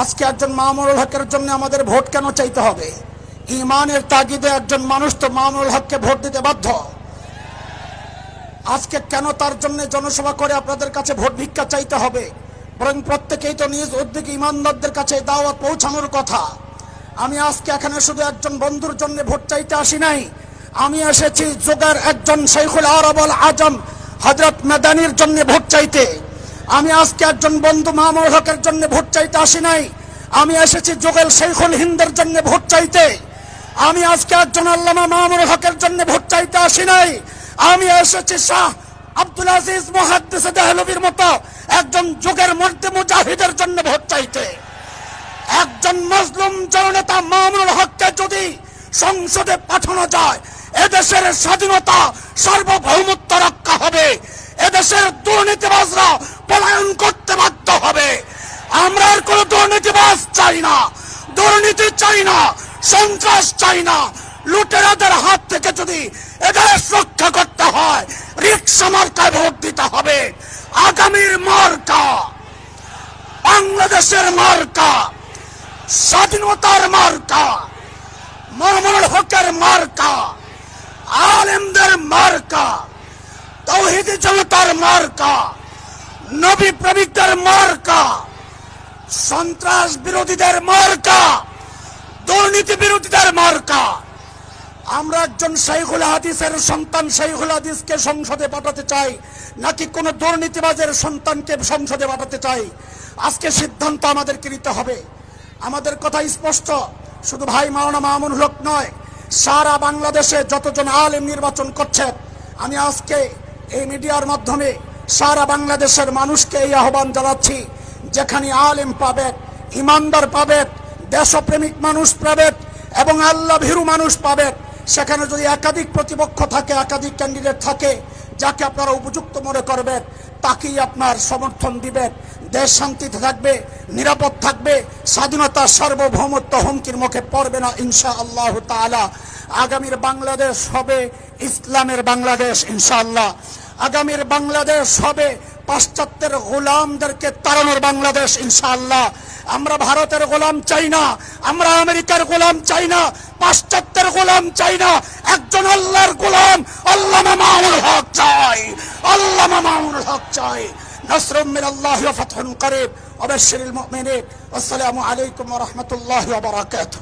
আজকে একজন মামুনুল হকের জন্য আমাদের ভোট কেন চাইতে হবে? ইমানের তাগিদে একজন মানুষ তো মামুনুল হককে ভোট দিতে বাধ্য। আজকে কেন তার জন্য জনসভা করে আপনাদের কাছে ভোট ভিক্ষা চাইতে হবে? বরং প্রত্যেকেই তো নিজ উদ্যোগে ইমানদারদের কাছে দাওয়াত পৌঁছানোর কথা। আমি আজকে এখানে শুধু একজন বন্ধুর জন্য ভোট চাইতে আসি নাই। আমি এসেছি যোগের একজন শেখুল আরবল আজম হজরত মেদানির জন্য ভোট চাইতে। আমি আজকে একজন বন্ধু মামুল হকের জন্য ভোট চাইতে আসি নাই। আমি এসেছি যোগেল শেখুল হিন্দের জন্য ভোট চাইতে। আমি আজকে একজন আল্লামা মামুল হকের জন্য ভোট চাইতে আসি নাই। আমি এসেছি শাহ আব্দুল আজিজ মহাদ্দেশে দেহলবির মতো একজন যুগের মধ্যে মুজাহিদের জন্য ভোট চাইতে। একজন মজলুম জননেতা মামুনুল হককে যদি সংসদে পাঠানো যায়, এদেশের স্বাধীনতা সার্বভৌমত্ব রক্ষা হবে। এদেশের দুর্নীতিবাজরা পলায়ন করতে বাধ্য হবে। আমরা আর কোনো দুর্নীতিবাস চাই না। দুর্নীতি চাই না, সন্ত্রাস চাই না। লুটেরাদের হাত থেকে যদি এদেশ রক্ষা করতে হয় রিক্সা মার্কায় ভোট দিতে হবে। আগামীর মার্কা, বাংলাদেশের মার্কা, স্বাধীনতার মার্কা মামুনুল হকের মার্কা, আলেমদের মার্কা, তৌহিদি জনতার মার্কা নবী প্রেমিকদের মার্কা, সন্ত্রাস বিরোধীদের মার্কা, দুর্নীতি বিরোধীদের মার্কা। আমরা একজন শাইখুল হাদিসের সন্তান, শাইখুল হাদিসকে সংসদে পাঠাতে চাই, নাকি কোন দুর্নীতিবাজের সন্তানকে সংসদে পাঠাতে চাই? আজকে সিদ্ধান্ত আমাদেরকে নিতে হবে। আমাদের কথা স্পষ্ট, শুধু ভাই মাওনা মামুন হক নয়, সারা বাংলাদেশে যতজন আলেম নির্বাচন করছে, আমি আজকে এই মিডিয়ার মাধ্যমে সারা বাংলাদেশের মানুষকে এই আহ্বান জানাচ্ছি, যেখানে আলেম পাবে, ইমানদার পাবে, দেশপ্রেমিক মানুষ পাবে এবং আল্লাহ ভীরু মানুষ পাবে। সেখানে যদি একাধিক প্রতিপক্ষ থাকে, একাধিক ক্যান্ডিডেট থাকে, যাকে আপনারা উপযুক্ত মনে করবেন, তাকেই আপনার সমর্থন দিবেন দেশ শান্তিতে থাকবে, নিরাপদ থাকবে স্বাধীনতা সার্বভৌমত্ব হুমকির মুখে পড়বে না ইনশা আল্লাহ তাআলা। আগামীর বাংলাদেশ হবে ইসলামের বাংলাদেশ ইনশাআল্লাহ। আগামীর বাংলাদেশ হবে পাশ্চাত্যের গোলামদেরকে তাড়ানোর বাংলাদেশ ইনশাআল্লাহ আমরা ভারতের গোলাম চাই না আমরা আমেরিকার গোলাম চাই না পাশ্চাত্যের গোলাম চাই না একজন আল্লাহর গোলাম আল্লাহ মামুল হক চাই আল্লাহ মামুল হক চাই نصر من الله وفتح قريب وبشر المؤمنين والسلام عليكم ورحمة الله وبركاته